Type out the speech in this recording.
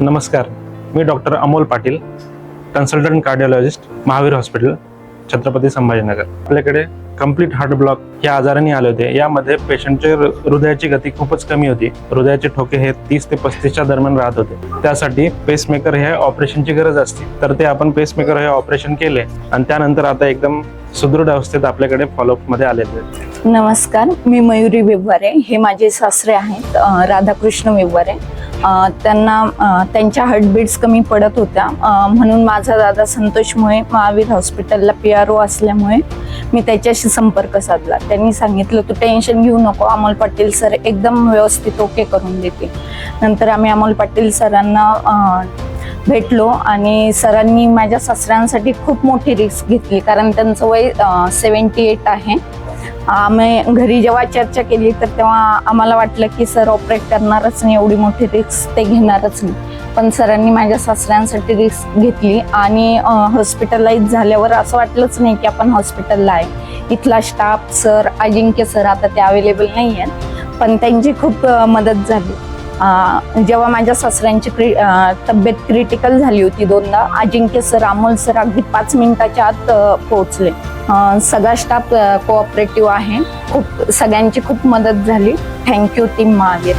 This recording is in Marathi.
नमस्कार मी doctor Amol Patil consultant cardiologist Mahavir hospital Chhatrapati Sambhajinagar. आपल्याकडे कंप्लीट हार्ट ब्लॉक या आजाराने आले होते. यामध्ये पेशंटचे हृदयाची गती खूपच कमी होती. हृदयाचे ठोके हे तीस ते पस्तीसच्या दरम्यान राहत होते. त्यासाठी पेसमेकर हे ऑपरेशनची गरज असते. तर ते आपण पेसमेकर हे ऑपरेशन केले आणि त्यानंतर आता एकदम सुदृढ अवस्थेत आपल्याकडे फॉलोअपमध्ये आलेले नमस्कार मी मयुरी विवारे हे माझे सासरे आहेत राधाकृष्ण विवारे त्यांना त्यांच्या हार्टबीट्स कमी पडत होत्या. म्हणून माझा दादा संतोष मुळे महावीर हॉस्पिटलला पी आर ओ असल्यामुळे मी त्याच्याशी संपर्क साधला. त्यांनी सांगितलं तू टेन्शन घेऊ नको अमोल पाटील सर एकदम व्यवस्थित ओके करून देते नंतर आम्ही अमोल पाटील सरांना भेटलो आणि सरांनी माझ्या सासऱ्यांसाठी खूप मोठी रिस्क घेतली. कारण त्यांचं वय सेवन्टी एट आहे. आम्ही घरी जेव्हा चर्चा केली तर तेव्हा आम्हाला वाटलं की सर ऑपरेट करणारच नाही एवढी मोठी रिस्क ते घेणारच नाही. पण सरांनी माझ्या सासऱ्यांसाठी रिस्क घेतली आणि हॉस्पिटलाइज झाल्यावर असं वाटलंच नाही की आपण हॉस्पिटलला आहे. इथला स्टाफ सर अजिंक्य सर आता ते अवेलेबल नाही आहेत पण त्यांची खूप मदत झाली. जेव्हा माझ्या सासऱ्यांची क्रि तब्येत क्रिटिकल झाली होती दोनदा अजिंक्य सर अमोल सर अगदी पाच मिनिटाच्या आत पोहोचले. सगळा स्टाफ कोऑपरेटिव्ह आहे. खूप सगळ्यांची खूप मदत झाली. Thank you team Mahavir